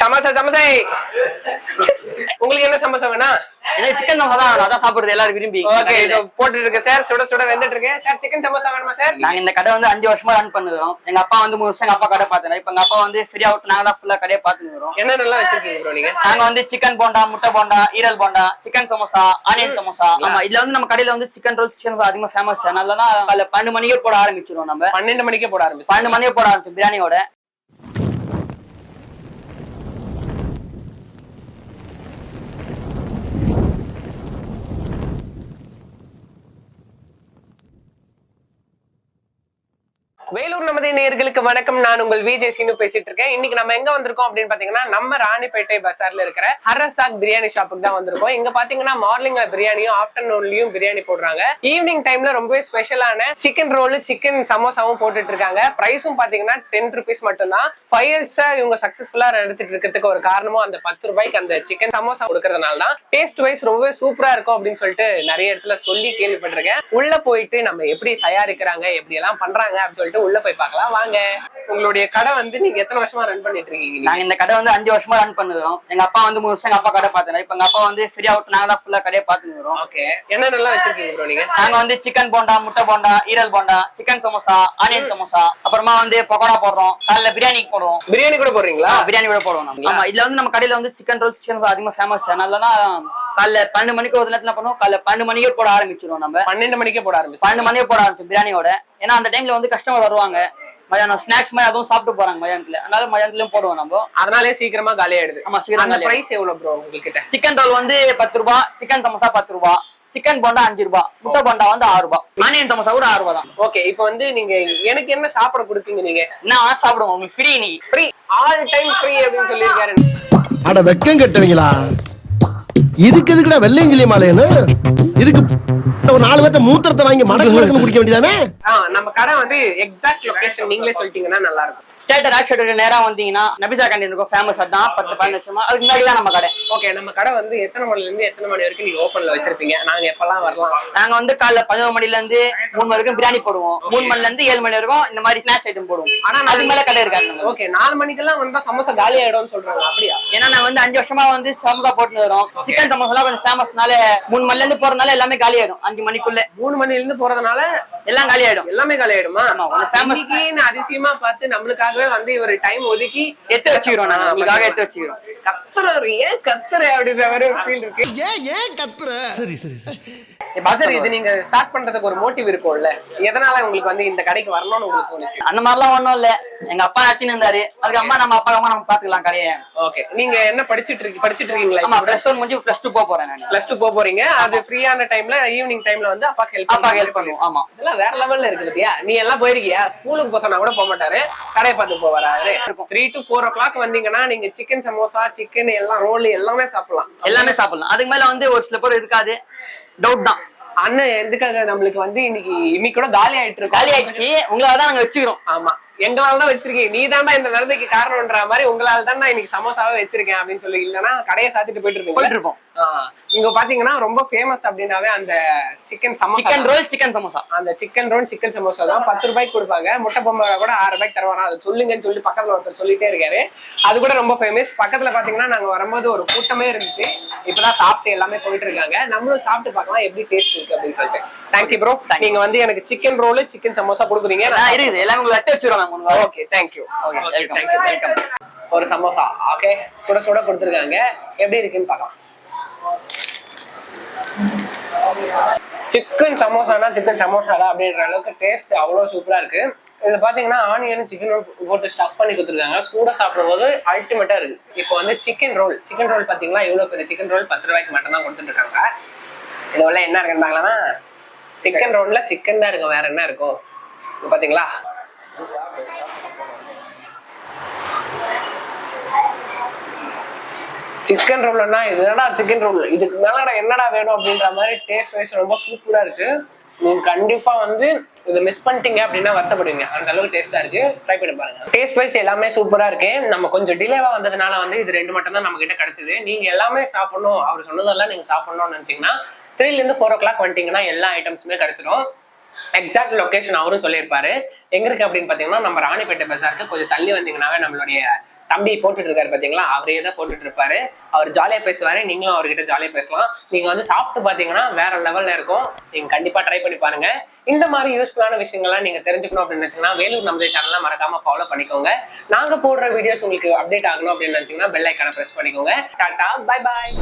சமோசா சமோசா. உங்களுக்கு என்ன சமோசா வேணா எனக்கு சிக்கன் சமோசா தான் வேணும். அதான் சாப்பிடுறது எல்லாரும் விரும்பி. ஓகே இது போட்டுட்டு இருக்கு சார் சுட சுட வெந்துட்டு இருக்கு சார் சிக்கன் சமோசா வேணுமா சார்? நாங்க இந்த கடை வந்து அஞ்சு வருஷமா ரன் பண்ணுறோம். எங்க அப்பா வந்து மூணு வருஷம் எங்க அப்பா கடை பார்த்தாரு இப்ப எங்க அப்பா வந்து ஃப்ரீ அவுட் நாங்க தான் ஃபுல்லா கடையை பார்த்துக்கிறோம் என்ன நல்லா வச்சிருக்கீங்க ப்ரோ நீங்க? நாங்க வந்து சிக்கன் போண்டா முட்டை போண்டா ஈரல் bonda chicken samosa onion samosa. ஆமா இதுல வந்து நம்ம கடையில வந்து சிக்கன் ரோல் சிக்கன் அதிகமா ஃபேமஸ் அதனால காலைல பன்னெண்டு மணிக்கே போட ஆரம்பிச்சிருவோம் நம்ம. பன்னெண்டு மணிக்கே போட ஆரம்பிச்சு பன்னெண்டு மணிக்கே போட ஆரம்பிச்சோம் பிரியாணியோட. வேலூர் நமதி நேர்களுக்கு வணக்கம். நான் உங்கள் விஜய் சீனு பேசிட்டு இருக்கேன். இன்னைக்கு நம்ம எங்க வந்திருக்கோம் அப்படின்னு பாத்தீங்கன்னா நம்ம ராணிப்பேட்டை பசார்ல இருக்கிற ஹர்ரசாக் பிரியாணி ஷாப்புக்கு தான் வந்திருக்கோம். இங்க பாத்தீங்கன்னா மார்னிங்ல பிரியாணியும் ஆஃப்டர்நூன்லயும் பிரியாணி போடுறாங்க. ஈவினிங் டைம்ல ரொம்பவே ஸ்பெஷலான சிக்கன் ரோல் சிக்கன் சமோசாவும் போட்டுட்டு இருக்காங்க. பிரைஸும் பாத்தீங்கன்னா டென் ருபீஸ் மட்டும்தான். ஃபைவ் இயர்ஸா இவங்க சக்சஸ்ஃபுல்லா எடுத்துட்டு இருக்கிறதுக்கு ஒரு காரணமும் அந்த பத்து ரூபாய்க்கு அந்த சிக்கன் சமோசா கொடுக்கறதுனால தான். டேஸ்ட் வைஸ் ரொம்பவே சூப்பரா இருக்கும் அப்படின்னு சொல்லிட்டு நிறைய இடத்துல சொல்லி கேள்விப்பட்டிருக்கேன். உள்ள போயிட்டு நம்ம எப்படி தயாரிக்கிறாங்க எப்படி எல்லாம் பண்றாங்க அப்படின்னு சொல்லிட்டு உள்ள போய் பார்க்கலாம். வாங்க. உங்களுடைய கடை வந்து நீங்க எத்தனை வருஷமா ரன் பண்ணிட்டு இருக்கீங்க? நாங்க இந்த கடை வந்து அஞ்சு வருஷமா ரன் பண்ணுறோம் எங்க அப்பா வந்து மூணு வருஷம் எங்க அப்பா கடை பார்த்தாரு. இப்ப எங்க அப்பா வந்து ஃப்ரீ அவுட் நாங்க தான் ஃபுல்லா கடையை பார்த்துக்கிறோம் ஓகே என்னென்னலாம் வச்சிருக்கீங்க ப்ரோ நீங்க? நாங்க வந்து சிக்கன் போண்டா முட்டை போண்டா ஈரல் bonda chicken samosa onion samosa அப்புறமா வந்து பக்கோடா போடுறோம். காலைல பிரியாணி போடுவோம். பிரியாணி கூட போடுறீங்களா? பிரியாணி கூட போடுவோம் ஆமா இதுல வந்து நம்ம கடையில வந்து சிக்கன் ரோல் சிக்கன் அதிகமா ஃபேமஸ் அதனால காலைல பன்னெண்டு மணிக்கு ஒரு நேரத்துல பண்ணுவோம்? காலைல பன்னெண்டு மணிக்கே போட ஆரம்பிச்சிருவோம் நம்ம. பன்னெண்டு மணிக்கே போட ஆரம்பிச்சு பன்னெண்டு மணிக்கே போட ஆரம்பிச்சோம் பிரியாணியோட. ஏன்னா அந்த டைம்ல வந்து கஸ்டமர் வருவாங்க. மதியானம் ஸ்நாக்ஸ் மாதிரி அதுவும் சாப்பிட்டு போறாங்க மதியானத்துல. அதனால மதியானத்துலயும் போடுவோம் நம்ம. அதனாலே சீக்கிரமா காலி ஆயிடுது. ஆமா சீக்கிரம் பிரைஸ் எவ்வளவு ப்ரோ உங்ககிட்ட? சிக்கன் ரோல் வந்து பத்து ரூபாய் சிக்கன் சமோசா பத்து ரூபாய் சிக்கன் போண்டா அஞ்சு ரூபாய் முட்டை போண்டா வந்து ஆறு ரூபாய் ஆனியன் சமோசா கூட ஆறு ரூபாய் தான். ஓகே இப்போ வந்து நீங்க எனக்கு என்ன சாப்பிட கொடுப்பீங்க நீங்க? என்ன சாப்பிடுவோம் உங்களுக்கு ஃப்ரீ நீ ஃப்ரீ ஆல் டைம் ஃப்ரீ அப்படின்னு சொல்லியிருக்காரு. அட வெக்கம் கட்டுவீங்களா? இதுக்கு எதுக்குடா வெள்ளையங்கிலி மாலையன்னு இதுக்கு ஒரு நாலு பேர்த்த மூத்திரத்தை வாங்கி மடக்கு மடக்குன்னு குடிக்க வேண்டியதானே? நம்ம கடை வந்து எக்ஸாக்ட் லொகேஷன் நீங்களே சொல்லிட்டீங்கன்னா நல்லா இருக்கும். தேட்டர் ஆக்ஷன் நேரா வந்தீங்கன்னா நபிசா கேண்டீன் இருக்கும் ஃபேமஸ் அதான் பத்து பதினஞ்சு வருஷமா அதுக்கு முன்னாடி தான் நம்ம கடை. ஓகே நம்ம கடை வந்து எத்தனை மணில இருந்து எத்தனை மணி வரைக்கும் நீங்க ஓபன்ல வச்சிருப்பீங்க? நாங்க எப்பெல்லாம் வரலாம்? நாங்க வந்து காலைல பதினோரு மணில இருந்து மூணு வரைக்கும் பிரியாணி போடுவோம். மூணு மணில இருந்து ஏழு மணி வரைக்கும் இந்த மாதிரி ஸ்நாக்ஸ் ஐட்டம் போடுவோம். ஆனா அதுக்கு மேல கடை இருக்காது நம்ம ஓகே நாலு மணிக்கெல்லாம் வந்தா சமோசா காலி ஆயிடும்னு சொல்றாங்க. அப்படியா? ஏன்னா நாங்க வந்து அஞ்சு வருஷமா வந்து சமோசா போட்டு வரோம். சிக்கன் சமோசா கொஞ்சம் ஃபேமஸ்னால மூணு மணில இருந்து போறதுனால எல்லாமே காலி ஆயிடும் அஞ்சு மணிக்குள்ள. மூணு மணில இருந்து போறதுனால எல்லாம் காலி ஆயிடும் எல்லாமே காலி ஆயிடுமா அதிசயமா பார்த்து நம்மளுக்காகவே வந்து இவர் டைம் ஒதுக்கி எடுத்து வச்சுக்கிறோம் நாங்க உங்களுக்காக எடுத்து வச்சுக்கிறோம் கத்துறாரு ஏன் கத்துற அப்படின்ற மாதிரி ஒரு ஃபீல் இருக்கு. ஏன் ஏன் கத்துற? சரி சரி சரி. பசர் இது நீங்க ஸ்டார்ட் பண்றதுக்கு ஒரு மோட்டிவ் இருக்கும்ல. எதனால உங்களுக்கு வந்து இந்த கடைக்கு வரணும்னு உங்களுக்கு தோணுச்சு? அந்த மாதிரிலாம் ஒண்ணும் இல்ல. எங்க அப்பா நட்டின்னு இருந்தாரு. அதுக்கு அம்மா நம்ம அப்பா அம்மா நம்ம பாத்துக்கலாம் கடையை. ஓகே நீங்க என்ன படிச்சிட்டு இருக்கீங்க படிச்சிட்டு இருக்கீங்களா ஆமா பிளஸ் ஒன் முடிஞ்சு பிளஸ் டூ போக போறேன் நான். பிளஸ் டூ போக போறீங்க. அது ஃப்ரீயான டைம்ல ஈவினிங் டைம்ல வந்து அப்பா ஹெல்ப் அப்பா ஹெல்ப் பண்ணுவோம். ஆமா. இதெல்லாம் வேற லெவல்ல இருக்கு பத்தியா? நீ எல்லாம் போயிருக்கியா? ஸ்கூலுக்கு சொன்னா கூட போக மாட்டாரு. கடையை பார்த்து போவாரு three to four o'clock வந்தீங்கன்னா நீங்க சிக்கன் சமோசா சிக்கன் எல்லாம் ரோல் எல்லாமே சாப்பிடலாம். எல்லாமே சாப்பிடலாம். அதுக்கு மேல வந்து ஒரு சில பேர் இருக்காது. டவுட் தான். அண்ணன் எதுக்காக நம்மளுக்கு வந்து இன்னைக்கு இன்னைக்கு கூட காலி ஆயிட்டு இருக்கு காலி ஆயிடுச்சு. உங்களால தான் நாங்க வச்சுக்கிறோம். ஆமா. எங்களால தான் வச்சிருக்கீங்க. நீ தான்டா இந்த நிலைமைக்கு காரணம்ன்ற மாதிரி உங்களால தான் நான் இன்னைக்கு சமோசாவே வச்சிருக்கேன் அப்படின்னு சொல்லி இல்லைன்னா கடையை சாத்திட்டு போயிட்டு போயிட்டு இருப்போம். இங்க பாத்தீங்கன்னா ரொம்ப ஃபேமஸ் அப்படின்னாவே அந்த chicken samosa chicken roll chicken samosa. அந்த சிக்கன் ரோல் சிக்கன் சமோசா தான். பத்து ரூபாய்க்கு கொடுப்பாங்க. முட்டை பொம்மை கூட ஆறு ரூபாய்க்கு தருவாங்க அதை சொல்லுங்கன்னு சொல்லி பக்கத்துல ஒருத்தர் சொல்லிட்டே இருக்காரு. அது கூட ரொம்ப ஃபேமஸ் பக்கத்துல பாத்தீங்கன்னா நாங்க வரும்போது ஒரு கூட்டமே இருந்துச்சு. இப்பதான் சாப்பிட்டு எல்லாமே போயிட்டு இருக்காங்க. நம்மளும் சாப்பிட்டு பார்க்கலாம் எப்படி டேஸ்ட் இருக்கு அப்படின்னு சொல்லிட்டு. தேங்க்யூ ப்ரோ நீங்க வந்து எனக்கு சிக்கன் ரோல் சிக்கன் சமோசா கொடுக்குறீங்க. இருக்குது. எல்லாமே உங்களுக்கு வெட்ட மேம் உங்களுக்கு ஓகே தேங்க்யூ. தேங்க்யூ வெல்கம் ஒரு சமோசா ஓகே சுட சுட கொடுத்துருக்காங்க. எப்படி இருக்குன்னு பார்க்கலாம். சிக்கன் சமோசானா சிக்கன் சமோசாடா அப்படின்ற அளவுக்கு டேஸ்ட் அவ்வளோ சூப்பரா இருக்கு. இதுல பாத்தீங்கன்னா ஆனியன் சிக்கன் போட்டு ஸ்டஃப் பண்ணி கொடுத்துருக்காங்க. சூடா சாப்பிடும்போது அல்டிமேட்டா இருக்கு. இப்போ வந்து சிக்கன் ரோல் சிக்கன் ரோல் பாத்தீங்களா இவ்வளவு பெரிய சிக்கன் ரோல் பத்து ரூபாய்க்கு மட்டும் தான் கொடுத்துட்டு இருக்காங்க இது உள்ள என்ன இருக்குன்னாங்களா சிக்கன் ரோல்ல சிக்கன் தான் இருக்கும் வேற என்ன இருக்கும்? இது பாத்தீங்களா? சிக்கன் ரோல்னா இதுதான்டா சிக்கன் ரோல் இதுக்கு மேலடா என்னடா வேணும் அப்படின்ற மாதிரி டேஸ்ட் வைஸ் ரொம்ப சூப்பரா இருக்கு. நீங்க கண்டிப்பா வந்து இதை மிஸ் பண்ணிட்டீங்க அப்படின்னா வருத்தப்படுவீங்க. அந்த அளவுக்கு டேஸ்டா இருக்கு. ட்ரை பண்ணி பாருங்க. டேஸ்ட் வைஸ் எல்லாமே சூப்பரா இருக்கு. நம்ம கொஞ்சம் டிலேவா வந்ததுனால வந்து இது ரெண்டு மட்டும் தான் நம்ம கிட்ட கிடைச்சது. நீங்க எல்லாமே சாப்பிடணும். அவர் சொன்னதெல்லாம் நீங்க சாப்பிடணும்னு நினைச்சீங்கன்னா த்ரீல இருந்து ஃபோர் ஓ கிளாக் வந்துட்டீங்கன்னா எல்லா ஐட்டம்ஸுமே கிடைச்சிடும் எக்ஸாக்ட் லொகேஷன் அவரும் சொல்லியிருப்பாரு. எங்க இருக்கு அப்படின்னு பாத்தீங்கன்னா நம்ம ராணிப்பேட்டை பசாருக்கு கொஞ்சம் தள்ளி வந்தீங்கன்னாவே நம்மளுடைய தம்பி போட்டுட்டு இருக்காரு பாத்தீங்களா? அவரே தான் போட்டுட்டு இருப்பாரு அவர் ஜாலியா பேசுவாரு. நீங்களும் அவர்கிட்ட ஜாலியா பேசலாம். நீங்க வந்து சாப்பிட்டு பாத்தீங்கன்னா வேற லெவல்ல இருக்கும். நீங்க கண்டிப்பா ட்ரை பண்ணி பாருங்க. இந்த மாதிரி யூஸ்ஃபுல்லான விஷயங்கள்லாம் நீங்க தெரிஞ்சுக்கணும் அப்படின்னு நினைச்சீங்கன்னா வேலூர் நமது சேனல்லாம் மறக்காம ஃபாலோ பண்ணிக்கோங்க. நாங்க போடுற வீடியோஸ் உங்களுக்கு அப்டேட் ஆகணும் அப்படின்னு நினைச்சீங்கன்னா பெல் ஐக்கான பிரஸ் பண்ணிக்கோங்க. Tata bye bye